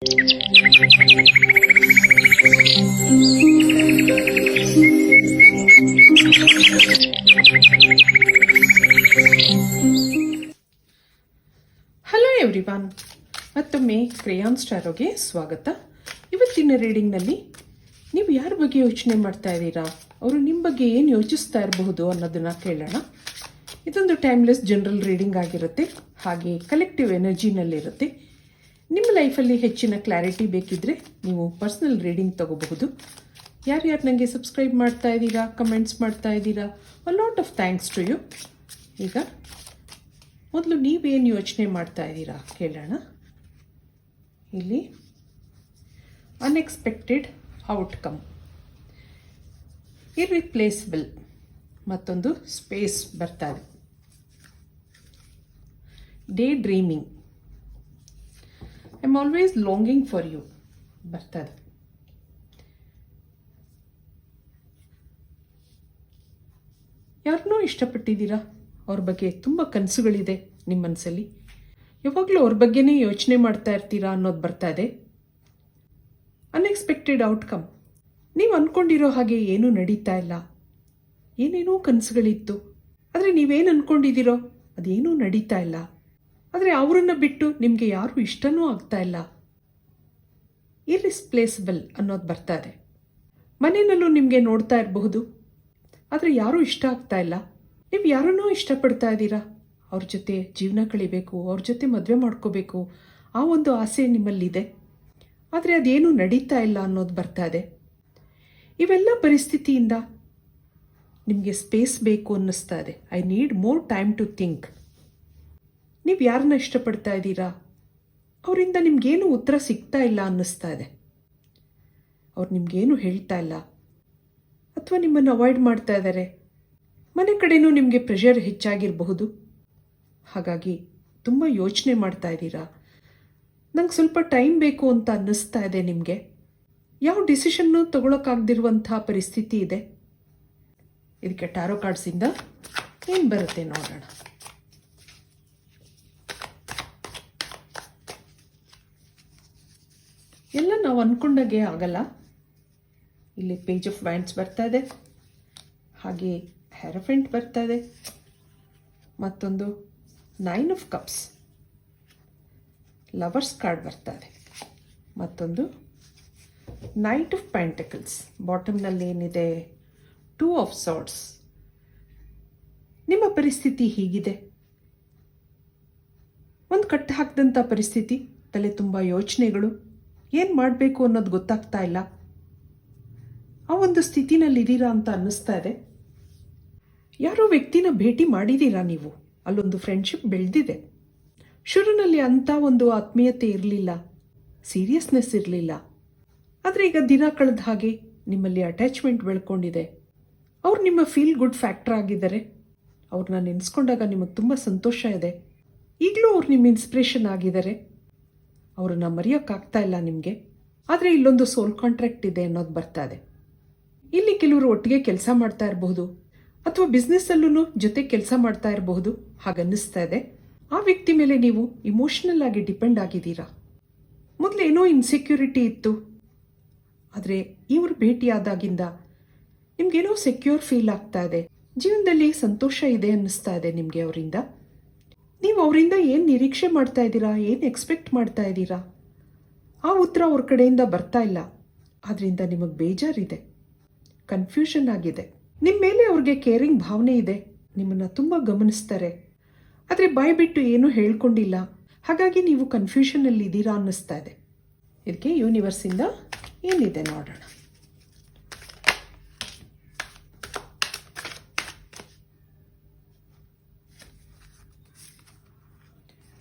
Hello everyone ಮತ್ತೊಮ್ಮೆ ಕ್ರೇಯಾನ್ ಸ್ಟಾರೋಗೆ ಸ್ವಾಗತ. ಇವತ್ತಿನ ರೀಡಿಂಗ್ನಲ್ಲಿ ನೀವು ಯಾರ ಬಗ್ಗೆ ಯೋಚನೆ ಮಾಡ್ತಾ ಇದ್ದೀರಾ? ಅವರು ನಿಮ್ಮ ಬಗ್ಗೆ ಏನು ಯೋಚಿಸ್ತಾ ಇರಬಹುದು ಅನ್ನೋದನ್ನು ಕೇಳೋಣ. ಇದೊಂದು ಟೈಮ್ಲೆಸ್ ಜನರಲ್ ರೀಡಿಂಗ್ ಆಗಿರುತ್ತೆ. ಹಾಗೆ ಕಲೆಕ್ಟಿವ್ ಎನರ್ಜಿನಲ್ಲಿರುತ್ತೆ ನಿಮ್ಮ ಲೈಫಲ್ಲಿ ಹೆಚ್ಚಿನ ಕ್ಲಾರಿಟಿ ಬೇಕಿದ್ದರೆ ನೀವು ಪರ್ಸ್ನಲ್ ರೀಡಿಂಗ್ ತಗೋಬಹುದು. ಯಾರ್ಯಾರು ನನಗೆ ಸಬ್ಸ್ಕ್ರೈಬ್ ಮಾಡ್ತಾ ಇದ್ದೀರಾ, ಕಮೆಂಟ್ಸ್ ಮಾಡ್ತಾ ಇದ್ದೀರಾ lot of thanks to you ಈಗ ಮೊದಲು ನೀವೇನು ಯೋಚನೆ ಮಾಡ್ತಾ ಇದ್ದೀರಾ ಕೇಳೋಣ. ಇಲ್ಲಿ ಅನ್ಎಕ್ಸ್ಪೆಕ್ಟೆಡ್ ಔಟ್ಕಮ್ ಇರ್ರಿಪ್ಲೇಸಬಲ್ ಮತ್ತೊಂದು ಸ್ಪೇಸ್ ಬರ್ತಾ ಇದೆ. Day dreaming I am always longing for you ಬರ್ತಾ ಇದೆ ಯಾರನ್ನೂ ಇಷ್ಟಪಟ್ಟಿದ್ದೀರಾ? ಅವ್ರ ಬಗ್ಗೆ ತುಂಬ ಕನಸುಗಳಿದೆ ನಿಮ್ಮ ಮನಸ್ಸಲ್ಲಿ ಯಾವಾಗಲೂ ಅವ್ರ ಬಗ್ಗೆನೇ ಯೋಚನೆ ಮಾಡ್ತಾ ಇರ್ತೀರಾ ಅನ್ನೋದು ಬರ್ತಾ ಇದೆ. ಅನ್ಎಕ್ಸ್ಪೆಕ್ಟೆಡ್ ಔಟ್ಕಮ್ ನೀವು ಅಂದ್ಕೊಂಡಿರೋ ಹಾಗೆ ಏನೂ ನಡೀತಾ ಇಲ್ಲ. ಏನೇನೋ ಕನಸುಗಳಿತ್ತು. ಆದರೆ ನೀವೇನು ಅಂದ್ಕೊಂಡಿದ್ದೀರೋ ಅದೇನೂ ನಡೀತಾ ಇಲ್ಲ. ಆದರೆ ಅವರನ್ನು ಬಿಟ್ಟು ನಿಮಗೆ ಯಾರೂ ಇಷ್ಟನೂ ಆಗ್ತಾ ಇಲ್ಲ. ಇರ್ರಿಸ್ಪ್ಲೇಸಬಲ್ ಅನ್ನೋದು ಬರ್ತಾ ಇದೆ. ಮನೆಯಲ್ಲೂ ನಿಮಗೆ ನೋಡ್ತಾ ಇರಬಹುದು. ಆದರೆ ಯಾರೂ ಇಷ್ಟ ಆಗ್ತಾ ಇಲ್ಲ. ನೀವು ಯಾರನ್ನೋ ಇಷ್ಟಪಡ್ತಾ ಇದ್ದೀರಾ? ಅವ್ರ ಜೊತೆ ಜೀವನ ಕಳಿಬೇಕು, ಅವ್ರ ಜೊತೆ ಮದುವೆ ಮಾಡ್ಕೋಬೇಕು, ಆ ಒಂದು ಆಸೆ ನಿಮ್ಮಲ್ಲಿದೆ. ಆದರೆ ಅದೇನೂ ನಡೀತಾ ಇಲ್ಲ ಅನ್ನೋದು ಬರ್ತಾ ಇದೆ. ಇವೆಲ್ಲ ಪರಿಸ್ಥಿತಿಯಿಂದ ನಿಮಗೆ ಸ್ಪೇಸ್ ಬೇಕು ಅನ್ನಿಸ್ತಾ ಇದೆ. I need more time to think ನೀವು ಯಾರನ್ನ ಇಷ್ಟಪಡ್ತಾ ಇದ್ದೀರಾ? ಅವರಿಂದ ನಿಮಗೇನು ಉತ್ತರ ಸಿಗ್ತಾ ಇಲ್ಲ ಅನ್ನಿಸ್ತಾ ಇದೆ. ಅವ್ರು ನಿಮಗೇನು ಹೇಳ್ತಾ ಇಲ್ಲ. ಅಥವಾ ನಿಮ್ಮನ್ನು ಅವಾಯ್ಡ್ ಮಾಡ್ತಾ ಇದ್ದಾರೆ ಮನೆ ಕಡೆನೂ ನಿಮಗೆ ಪ್ರೆಷರ್ ಹೆಚ್ಚಾಗಿರಬಹುದು. ಹಾಗಾಗಿ ತುಂಬ ಯೋಚನೆ ಮಾಡ್ತಾ ಇದ್ದೀರಾ? ನಂಗೆ ಸ್ವಲ್ಪ ಟೈಮ್ ಬೇಕು ಅಂತ ಅನ್ನಿಸ್ತಾ ಇದೆ ನಿಮಗೆ. ಯಾವ ಡಿಸಿಷನ್ನು ತಗೊಳಕ್ಕಾಗದಿರುವಂಥ ಪರಿಸ್ಥಿತಿ ಇದೆ. ಇದಕ್ಕೆ ಟ್ಯಾರೋ ಕಾರ್ಡ್ಸಿಂದ ಏನು ಬರುತ್ತೆ ನೋಡೋಣ ಎಲ್ಲ ನಾವು ಅಂದ್ಕೊಂಡಾಗೆ ಆಗಲ್ಲ. ಇಲ್ಲಿ ಪೇಜ್ ಆಫ್ ವ್ಯಾಂಡ್ಸ್ ಬರ್ತಾ ಇದೆ. ಹಾಗೆ ಹೆರಫೆಂಟ್ ಬರ್ತಾ ಇದೆ. ಮತ್ತೊಂದು nine of cups lovers card ಬರ್ತಾ ಇದೆ. ಮತ್ತೊಂದು ನೈಟ್ ಆಫ್ ಪ್ಯಾಂಟಕಲ್ಸ್ ಬಾಟಮ್ನಲ್ಲಿ ಏನಿದೆ? ಟೂ ಆಫ್ ಸಾರ್ಟ್ಸ್ ನಿಮ್ಮ ಪರಿಸ್ಥಿತಿ ಹೀಗಿದೆ? ಒಂದು ಕಟ್ಟು ಹಾಕಿದಂಥ ಪರಿಸ್ಥಿತಿ, ತಲೆ ತುಂಬ ಯೋಚನೆಗಳು. ಏನು ಮಾಡಬೇಕು ಅನ್ನೋದು ಗೊತ್ತಾಗ್ತಾ ಇಲ್ಲ. ಆ ಒಂದು ಸ್ಥಿತಿನಲ್ಲಿದ್ದೀರಾ ಅಂತ ಅನ್ನಿಸ್ತಾ ಇದೆ. ಯಾರೋ ವ್ಯಕ್ತಿನ ಭೇಟಿ ಮಾಡಿದ್ದೀರಾ ನೀವು? ಅಲ್ಲೊಂದು ಫ್ರೆಂಡ್ಶಿಪ್ ಬೆಳೆದಿದೆ. ಶುರುನಲ್ಲಿ ಅಂಥ ಒಂದು ಆತ್ಮೀಯತೆ ಇರಲಿಲ್ಲ. ಸೀರಿಯಸ್ನೆಸ್ ಇರಲಿಲ್ಲ. ಆದರೆ ಈಗ ದಿನ ಕಳೆದ ಹಾಗೆ ನಿಮ್ಮಲ್ಲಿ ಅಟ್ಯಾಚ್ಮೆಂಟ್ ಬೆಳ್ಕೊಂಡಿದೆ. ಅವ್ರು ನಿಮ್ಮ ಫೀಲ್ ಗುಡ್ ಫ್ಯಾಕ್ಟರ್ ಆಗಿದ್ದಾರೆ. ಅವ್ರನ್ನ ನೆನೆಸ್ಕೊಂಡಾಗ ನಿಮಗೆ ತುಂಬ ಸಂತೋಷ ಇದೆ. ಈಗಲೂ ಅವ್ರು ನಿಮ್ಮ ಇನ್ಸ್ಪಿರೇಷನ್ ಆಗಿದ್ದಾರೆ. ಅವ್ರನ್ನ ಮರೆಯೋಕ್ಕಾಗ್ತಾ ಇಲ್ಲ ನಿಮಗೆ. ಆದರೆ ಇಲ್ಲೊಂದು ಸೋಲ್ ಕಾಂಟ್ರಾಕ್ಟ್ ಇದೆ ಅನ್ನೋದು ಬರ್ತಾ ಇದೆ. ಇಲ್ಲಿ ಕೆಲವರು ಒಟ್ಟಿಗೆ ಕೆಲಸ ಮಾಡ್ತಾ ಇರಬಹುದು. ಅಥವಾ ಬಿಸ್ನೆಸ್ಸಲ್ಲೂ ಜೊತೆ ಕೆಲಸ ಮಾಡ್ತಾ ಇರಬಹುದು. ಹಾಗನ್ನಿಸ್ತಾ ಇದೆ. ಆ ವ್ಯಕ್ತಿ ಮೇಲೆ ನೀವು ಇಮೋಷನಲ್ ಆಗಿ ಡಿಪೆಂಡ್ ಆಗಿದ್ದೀರಾ? ಮೊದಲು ಏನೋ ಇನ್ಸೆಕ್ಯೂರಿಟಿ ಇತ್ತು. ಆದರೆ ಇವರು ಭೇಟಿಯಾದಾಗಿಂದ ನಿಮ್ಗೇನೋ ಸೆಕ್ಯೂರ್ ಫೀಲ್ ಆಗ್ತಾ ಇದೆ. ಜೀವನದಲ್ಲಿ ಸಂತೋಷ ಇದೆ ಅನ್ನಿಸ್ತಾ ಇದೆ ನಿಮಗೆ ಅವರಿಂದ. ನೀವು ಅವರಿಂದ ಏನು ನಿರೀಕ್ಷೆ ಮಾಡ್ತಾ ಇದ್ದೀರಾ? ಏನು ಎಕ್ಸ್ಪೆಕ್ಟ್ ಮಾಡ್ತಾ ಇದ್ದೀರಾ? ಆ ಉತ್ತರ ಅವ್ರ ಕಡೆಯಿಂದ ಬರ್ತಾ ಇಲ್ಲ. ಅದರಿಂದ ನಿಮಗೆ ಬೇಜಾರಿದೆ. ಕನ್ಫ್ಯೂಷನ್ ಆಗಿದೆ. ನಿಮ್ಮ ಮೇಲೆ ಅವ್ರಿಗೆ ಕೇರಿಂಗ್ ಭಾವನೆ ಇದೆ. ನಿಮ್ಮನ್ನು ತುಂಬ ಗಮನಿಸ್ತಾರೆ. ಆದರೆ ಬಾಯ್ ಬಿಟ್ಟು ಏನೂ ಹೇಳ್ಕೊಂಡಿಲ್ಲ. ಹಾಗಾಗಿ ನೀವು ಕನ್ಫ್ಯೂಷನಲ್ಲಿ ಇದ್ದೀರಾ ಅನ್ನಿಸ್ತಾ ಇದೆ. ಇದಕ್ಕೆ ಯೂನಿವರ್ಸಿಂದ ಏನಿದೆ ನೋಡೋಣ.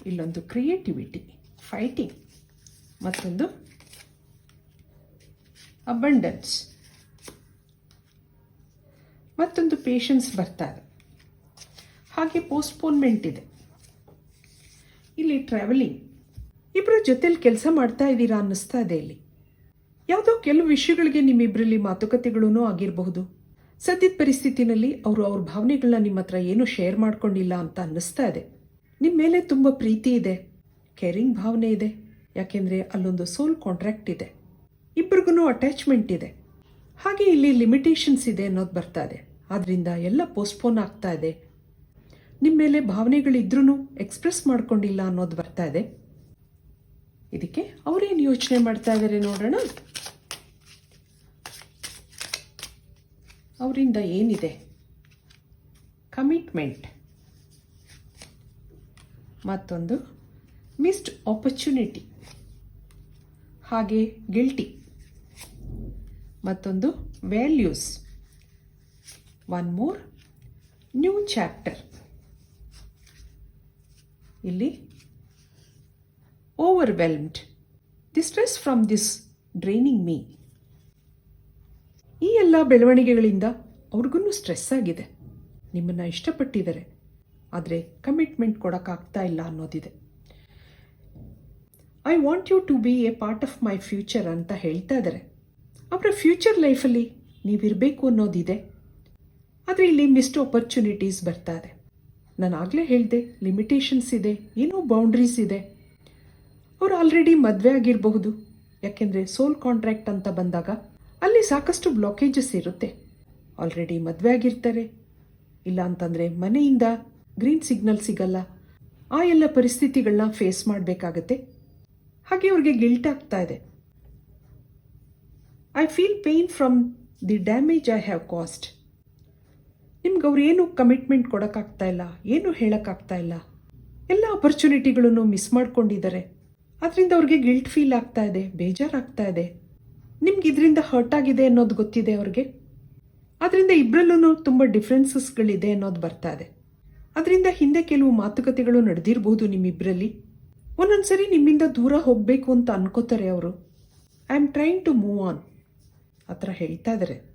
ಇಲ್ಲೊಂದು ಕ್ರಿಯೇಟಿವಿಟಿ ಫೈಟಿಂಗ್ ಮತ್ತೊಂದು ಅಬಂಡನ್ಸ್ ಮತ್ತೊಂದು ಪೇಷನ್ಸ್ ಬರ್ತಾ ಇದೆ. ಹಾಗೆ ಪೋಸ್ಟ್ಪೋನ್ಮೆಂಟ್ ಇದೆ. ಇಲ್ಲಿ ಟ್ರಾವೆಲಿಂಗ್ ಇಬ್ಬರ ಜೊತೆಲಿ ಕೆಲಸ ಮಾಡ್ತಾ ಇದ್ದೀರಾ ಅನ್ನಿಸ್ತಾ ಇದೆ ಇಲ್ಲಿ. ಯಾವುದೋ ಕೆಲವು ವಿಷಯಗಳಿಗೆ ನಿಮ್ಮಿಬ್ಬರಲ್ಲಿ ಮಾತುಕತೆಗಳೂ ಆಗಿರಬಹುದು. ಸದ್ಯದ ಪರಿಸ್ಥಿತಿನಲ್ಲಿ ಅವರು ಅವ್ರ ಭಾವನೆಗಳನ್ನ ನಿಮ್ಮ ಹತ್ರ ಏನೂ ಶೇರ್ ಮಾಡ್ಕೊಂಡಿಲ್ಲ ಅಂತ ಅನ್ನಿಸ್ತಾ ಇದೆ. ನಿಮ್ಮ ಮೇಲೆ ತುಂಬ ಪ್ರೀತಿ ಇದೆ. ಕೇರಿಂಗ್ ಭಾವನೆ ಇದೆ. ಯಾಕೆಂದರೆ ಅಲ್ಲೊಂದು ಸೋಲ್ ಕಾಂಟ್ರಾಕ್ಟ್ ಇದೆ. ಇಬ್ರಿಗೂ ಅಟ್ಯಾಚ್ಮೆಂಟ್ ಇದೆ. ಹಾಗೆ ಇಲ್ಲಿ ಲಿಮಿಟೇಷನ್ಸ್ ಇದೆ ಅನ್ನೋದು ಬರ್ತಾ ಇದೆ. ಆದ್ದರಿಂದ ಎಲ್ಲ ಪೋಸ್ಟ್ಪೋನ್ ಆಗ್ತಾ ಇದೆ. ನಿಮ್ಮ ಮೇಲೆ ಭಾವನೆಗಳಿದ್ರೂ ಎಕ್ಸ್ಪ್ರೆಸ್ ಮಾಡ್ಕೊಂಡಿಲ್ಲ ಅನ್ನೋದು ಬರ್ತಾ ಇದೆ. ಇದಕ್ಕೆ ಅವರೇನು ಯೋಚನೆ ಮಾಡ್ತಾ ಇದ್ದಾರೆ ನೋಡೋಣ. ಅವರಿಂದ ಏನಿದೆ? ಕಮಿಟ್ಮೆಂಟ್ ಮತ್ತೊಂದು. ಮಿಸ್ಡ್ ಆಪರ್ಚುನಿಟಿ ಹಾಗೆ ಗಿಲ್ಟಿ ಮತ್ತೊಂದು values one more new chapter ಇಲ್ಲಿ overwhelmed the stress from this draining me ಈ ಎಲ್ಲ ಬೆಳವಣಿಗೆಗಳಿಂದ ಅವ್ರಿಗೂ ಸ್ಟ್ರೆಸ್ ಆಗಿದೆ. ನಿಮ್ಮನ್ನು ಇಷ್ಟಪಟ್ಟಿದ್ದಾರೆ. ಆದರೆ ಕಮಿಟ್ಮೆಂಟ್ ಕೊಡೋಕ್ಕಾಗ್ತಾ ಇಲ್ಲ ಅನ್ನೋದಿದೆ. I want you to be a part of my future ಅಂತ ಹೇಳ್ತಾ ಇದ್ದಾರೆ ಅವರ ಫ್ಯೂಚರ್ ಲೈಫಲ್ಲಿ ನೀವಿರಬೇಕು ಅನ್ನೋದಿದೆ. ಆದರೆ ಇಲ್ಲಿ ಮಿಸ್ಡ್ ಆಪರ್ಚುನಿಟೀಸ್ ಬರ್ತಾ ಇದೆ. ನಾನು ಆಗಲೇ ಹೇಳಿದೆ ಲಿಮಿಟೇಷನ್ಸ್ ಇದೆ, ಏನೋ ಬೌಂಡ್ರೀಸ್ ಇದೆ. ಅವರು ಆಲ್ರೆಡಿ ಮದುವೆ ಆಗಿರಬಹುದು. ಯಾಕೆಂದರೆ ಸೋಲ್ ಕಾಂಟ್ರಾಕ್ಟ್ ಅಂತ ಬಂದಾಗ ಅಲ್ಲಿ ಸಾಕಷ್ಟು ಬ್ಲಾಕೇಜಸ್ ಇರುತ್ತೆ. ಆಲ್ರೆಡಿ ಮದುವೆ ಆಗಿರ್ತಾರೆ. ಇಲ್ಲ ಅಂತಂದರೆ ಮನೆಯಿಂದ ಗ್ರೀನ್ ಸಿಗ್ನಲ್ ಸಿಗಲ್ಲ. ಆ ಎಲ್ಲ ಪರಿಸ್ಥಿತಿಗಳನ್ನ ಫೇಸ್ ಮಾಡಬೇಕಾಗತ್ತೆ. ಹಾಗೆ ಅವ್ರಿಗೆ ಗಿಲ್ಟ್ ಆಗ್ತಾ ಇದೆ. I feel pain from the damage I have cost ನಿಮ್ಗೆ ಅವ್ರು ಏನು ಕಮಿಟ್ಮೆಂಟ್ ಕೊಡೋಕ್ಕಾಗ್ತಾ ಇಲ್ಲ, ಏನು ಹೇಳೋಕ್ಕಾಗ್ತಾ ಇಲ್ಲ, ಎಲ್ಲ ಅಪರ್ಚುನಿಟಿಗಳನ್ನು ಮಿಸ್ ಮಾಡ್ಕೊಂಡಿದ್ದಾರೆ. ಅದರಿಂದ ಅವ್ರಿಗೆ ಗಿಲ್ಟ್ ಫೀಲ್ ಆಗ್ತಾ ಇದೆ, ಬೇಜಾರಾಗ್ತಾ ಇದೆ. ನಿಮ್ಗೆ ಇದರಿಂದ ಹರ್ಟ್ ಆಗಿದೆ ಅನ್ನೋದು ಗೊತ್ತಿದೆ ಅವ್ರಿಗೆ. ಅದರಿಂದ ಇಬ್ಬರಲ್ಲೂ ತುಂಬ ಡಿಫ್ರೆನ್ಸಸ್ಗಳಿದೆ ಅನ್ನೋದು ಬರ್ತಾ ಇದೆ. ಅದರಿಂದ ಹಿಂದೆ ಕೆಲವು ಮಾತುಕತೆಗಳು ನಡೆದಿರಬಹುದು ನಿಮ್ಮಿಬ್ಬರಲ್ಲಿ ಒಂದೊಂದ್ಸರಿ ನಿಮ್ಮಿಂದ ದೂರ ಹೋಗಬೇಕು ಅಂತ ಅನ್ಕೋತಾರೆ ಅವರು. I am trying to move on ಆ ಥರ ಹೇಳ್ತಾ ಇದ್ದಾರೆ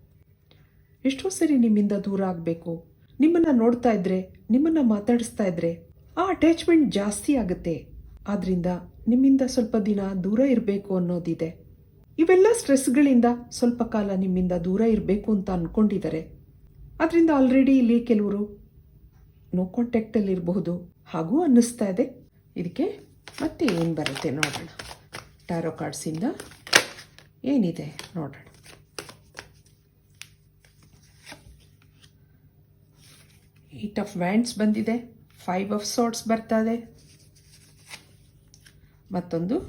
ಎಷ್ಟೋ ಸರಿ ನಿಮ್ಮಿಂದ ದೂರ ಆಗಬೇಕು. ನಿಮ್ಮನ್ನು ನೋಡ್ತಾ ಇದ್ರೆ, ನಿಮ್ಮನ್ನು ಮಾತಾಡಿಸ್ತಾ ಇದ್ರೆ, ಆ ಅಟ್ಯಾಚ್ಮೆಂಟ್ ಜಾಸ್ತಿ ಆಗುತ್ತೆ. ಆದ್ದರಿಂದ ನಿಮ್ಮಿಂದ ಸ್ವಲ್ಪ ದಿನ ದೂರ ಇರಬೇಕು ಅನ್ನೋದಿದೆ. ಇವೆಲ್ಲ ಸ್ಟ್ರೆಸ್ಗಳಿಂದ ಸ್ವಲ್ಪ ಕಾಲ ನಿಮ್ಮಿಂದ ದೂರ ಇರಬೇಕು ಅಂತ ಅಂದ್ಕೊಂಡಿದ್ದಾರೆ ಅದರಿಂದ ಆಲ್ರೆಡಿ ಇಲ್ಲಿ ಕೆಲವರು ನೋ ಕಾಂಟ್ಯಾಕ್ಟಲ್ಲಿ ಇರಬಹುದು. ಹಾಗೂ ಅನ್ನಿಸ್ತಾ ಇದೆ. ಇದಕ್ಕೆ ಮತ್ತೆ ಏನು ಬರುತ್ತೆ ನೋಡೋಣ. ಟ್ಯಾರೋ ಕಾರ್ಡ್ಸಿಂದ ಏನಿದೆ ನೋಡೋಣ. ಏಟ್ ಆಫ್ ವ್ಯಾಂಡ್ಸ್ ಬಂದಿದೆ. ಫೈವ್ ಆಫ್ ಸಾರ್ಟ್ಸ್ ಬರ್ತಾ ಇದೆ. ಮತ್ತೊಂದು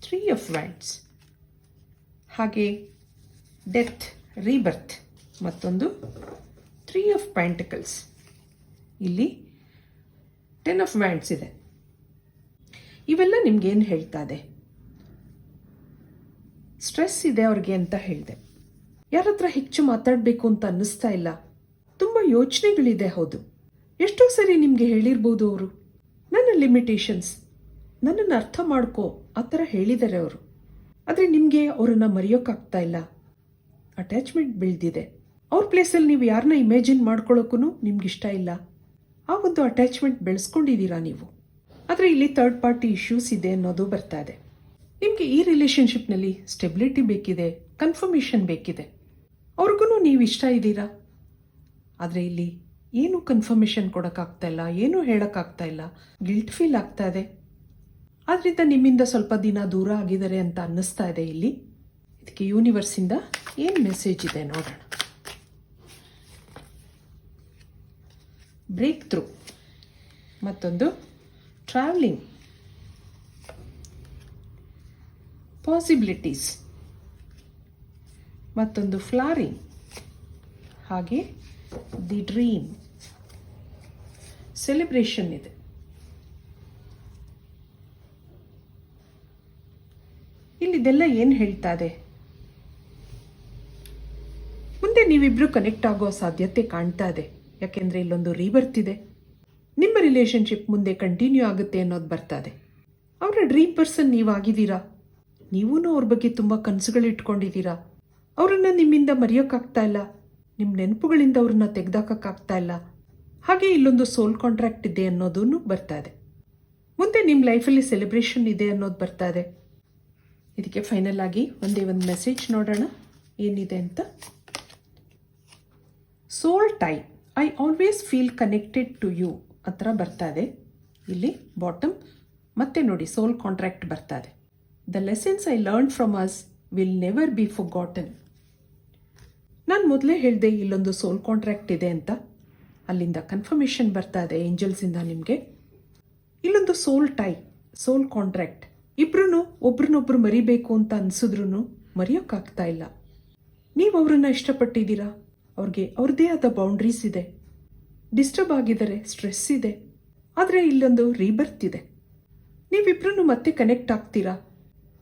ತ್ರೀ ಆಫ್ ವ್ಯಾಂಡ್ಸ್ ಹಾಗೆ ಡೆತ್ ರೀಬರ್ತ್ ಮತ್ತೊಂದು ತ್ರೀ ಆಫ್ ಪ್ಯಾಂಟಿಕಲ್ಸ್ ಇಲ್ಲಿ ಟೆನ್ ಆಫ್ ವ್ಯಾಂಡ್ಸ್ ಇದೆ. ಇವೆಲ್ಲ ನಿಮ್ಗೇನು ಹೇಳ್ತಾ ಇದೆ? ಸ್ಟ್ರೆಸ್ ಇದೆ ಅವ್ರಿಗೆ ಅಂತ ಹೇಳಿದೆ. ಯಾರ ಹತ್ರ ಹೆಚ್ಚು ಮಾತಾಡಬೇಕು ಅಂತ ಅನ್ನಿಸ್ತಾ ಇಲ್ಲ. ತುಂಬ ಯೋಚನೆಗಳಿದೆ ಹೌದು. ಎಷ್ಟೋ ಸರಿ ನಿಮಗೆ ಹೇಳಿರ್ಬೋದು ಅವರು. ನನ್ನ ಲಿಮಿಟೇಷನ್ಸ್ ನನ್ನನ್ನು ಅರ್ಥ ಮಾಡ್ಕೋ, ಆ ಥರ ಹೇಳಿದ್ದಾರೆ ಅವರು. ಆದರೆ ನಿಮಗೆ ಅವರನ್ನು ಮರೆಯೋಕ್ಕಾಗ್ತಾ ಇಲ್ಲ. ಅಟ್ಯಾಚ್ಮೆಂಟ್ ಬೆಳೆದಿದೆ. ಅವ್ರ ಪ್ಲೇಸಲ್ಲಿ ನೀವು ಯಾರನ್ನ ಇಮ್ಯಾಜಿನ್ ಮಾಡ್ಕೊಳ್ಳೋಕ್ಕೂ ನಿಮ್ಗೆ ಇಷ್ಟ ಇಲ್ಲ. ಆ ಒಂದು ಅಟ್ಯಾಚ್ಮೆಂಟ್ ಬೆಳೆಸ್ಕೊಂಡಿದ್ದೀರಾ ನೀವು? ಆದರೆ ಇಲ್ಲಿ ಥರ್ಡ್ ಪಾರ್ಟಿ ಇಶ್ಯೂಸ್ ಇದೆ ಅನ್ನೋದು ಬರ್ತಾ ಇದೆ. ನಿಮಗೆ ಈ ರಿಲೇಷನ್ಶಿಪ್ನಲ್ಲಿ ಸ್ಟೆಬಿಲಿಟಿ ಬೇಕಿದೆ ಕನ್ಫರ್ಮೇಷನ್ ಬೇಕಿದೆ? ಅವ್ರಿಗೂ ನೀವು ಇಷ್ಟ ಇದ್ದೀರಾ? ಆದರೆ ಇಲ್ಲಿ ಏನು ಕನ್ಫರ್ಮೇಷನ್ ಕೊಡೋಕ್ಕಾಗ್ತಾ ಇಲ್ಲ, ಏನು ಹೇಳೋಕ್ಕಾಗ್ತಾ ಇಲ್ಲ ಗಿಲ್ಟ್ ಫೀಲ್ ಆಗ್ತಾ ಇದೆ. ಆದ್ದರಿಂದ ನಿಮ್ಮಿಂದ ಸ್ವಲ್ಪ ದಿನ ದೂರ ಆಗಿದ್ದಾರೆ ಅಂತ ಅನ್ನಿಸ್ತಾ ಇದೆ ಇಲ್ಲಿ. ಇದಕ್ಕೆ ಯೂನಿವರ್ಸಿಂದ ಏನು ಮೆಸೇಜ್ ಇದೆ ನೋಡೋಣ. ಬ್ರೇಕ್ ಥ್ರೂ ಮತ್ತೊಂದು ಟ್ರಾವೆಲಿಂಗ್ ಪಾಸಿಬಿಲಿಟೀಸ್ ಮತ್ತೊಂದು ಫ್ಲಾರಿಂಗ್ ಹಾಗೆ ದಿ ಡ್ರೀಮ್ ಸೆಲೆಬ್ರೇಷನ್ ಇದೆ. ಇಲ್ಲಿದೆಲ್ಲ ಏನು ಹೇಳ್ತಾ ಇದೆ? ಮುಂದೆ ನೀವಿಬ್ರು ಕನೆಕ್ಟ್ ಆಗೋ ಸಾಧ್ಯತೆ ಕಾಣ್ತಾ ಇದೆ. ಯಾಕೆಂದ್ರೆ ಇಲ್ಲೊಂದು ರೀಬರ್ತ್ ಇದೆ ನಿಮ್ಮ ರಿಲೇಷನ್ಶಿಪ್ ಮುಂದೆ ಕಂಟಿನ್ಯೂ ಆಗುತ್ತೆ ಅನ್ನೋದು ಬರ್ತಾ ಇದೆ ಅವರ ಡ್ರೀಮ್ ಪರ್ಸನ್ ನೀವಾಗಿದ್ದೀರಾ? ನೀವೂ ಅವ್ರ ಬಗ್ಗೆ ತುಂಬ ಕನಸುಗಳು ಇಟ್ಕೊಂಡಿದ್ದೀರಾ ಅವರನ್ನ ನಿಮ್ಮಿಂದ ಮರೆಯೋಕ್ಕಾಗ್ತಾ ಇಲ್ಲ. ನಿಮ್ಮ ನೆನಪುಗಳಿಂದ ಅವ್ರನ್ನ ತೆಗೆದಾಕಕ್ಕಾಗ್ತಾ ಇಲ್ಲ. ಹಾಗೆ ಇಲ್ಲೊಂದು ಸೋಲ್ ಕಾಂಟ್ರಾಕ್ಟ್ ಇದೆ ಅನ್ನೋದೂ ಬರ್ತಾ ಇದೆ ಮುಂದೆ ನಿಮ್ಮ ಲೈಫಲ್ಲಿ ಸೆಲೆಬ್ರೇಷನ್ ಇದೆ ಅನ್ನೋದು ಬರ್ತಾ ಇದೆ ಇದಕ್ಕೆ ಫೈನಲ್ ಆಗಿ ಒಂದೇ ಒಂದು ಮೆಸೇಜ್ ನೋಡೋಣ. ಏನಿದೆ ಅಂತ? Soul tie I always feel connected to you ಹತ್ರ ಬರ್ತಾ ಇದೆ. ಇಲ್ಲಿ ಬಾಟಮ್ ಮತ್ತೆ ನೋಡಿ ಸೋಲ್ ಕಾಂಟ್ರಾಕ್ಟ್ ಬರ್ತಾ ಇದೆ. The lessons I learn from us will never be forgotten ನಾನು ಮೊದಲೇ ಹೇಳಿದೆ ಇಲ್ಲೊಂದು ಸೋಲ್ ಕಾಂಟ್ರಾಕ್ಟ್ ಇದೆ ಅಂತ. ಅಲ್ಲಿಂದ ಕನ್ಫರ್ಮೇಷನ್ ಬರ್ತಾ ಇದೆ ಏಂಜಲ್ಸಿಂದ ನಿಮಗೆ. ಇಲ್ಲೊಂದು ಸೋಲ್ ಟೈ ಸೋಲ್ ಕಾಂಟ್ರಾಕ್ಟ್ ಇಬ್ರು ಒಬ್ರನ್ನೊಬ್ರು ಮರಿಬೇಕು ಅಂತ ಅನ್ಸಿದ್ರು ಮರೆಯೋಕ್ಕಾಗ್ತಾ ಇಲ್ಲ. ನೀವು ಅವರನ್ನ ಇಷ್ಟಪಟ್ಟಿದ್ದೀರಾ? ಅವ್ರಿಗೆ ಅವ್ರದ್ದೇ ಆದ ಬೌಂಡ್ರೀಸ್ ಇದೆ. ಡಿಸ್ಟರ್ಬ್ ಆಗಿದ್ದಾರೆ ಸ್ಟ್ರೆಸ್ ಇದೆ. ಆದರೆ ಇಲ್ಲೊಂದು ರೀಬರ್ತ್ ಇದೆ. ನೀವಿಬ್ರೂ ಮತ್ತೆ ಕನೆಕ್ಟ್ ಆಗ್ತೀರಾ?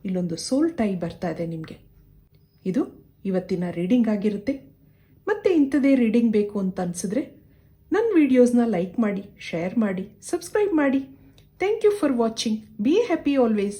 ಇಲ್ಲೊಂದು ಸೋಲ್ ಟೈ ಬರ್ತಾ ಇದೆ ನಿಮಗೆ. ಇದು ಇವತ್ತಿನ ರೀಡಿಂಗ್ ಆಗಿರುತ್ತೆ. ಮತ್ತೆ ಇಂಥದೇ ರೀಡಿಂಗ್ ಬೇಕು ಅಂತ ಅನಿಸಿದ್ರೆ ನನ್ನ ವಿಡಿಯೋಸ್ನ ಲೈಕ್ ಮಾಡಿ ಶೇರ್ ಮಾಡಿ ಸಬ್ಸ್ಕ್ರೈಬ್ ಮಾಡಿ. Thank you for watching be happy always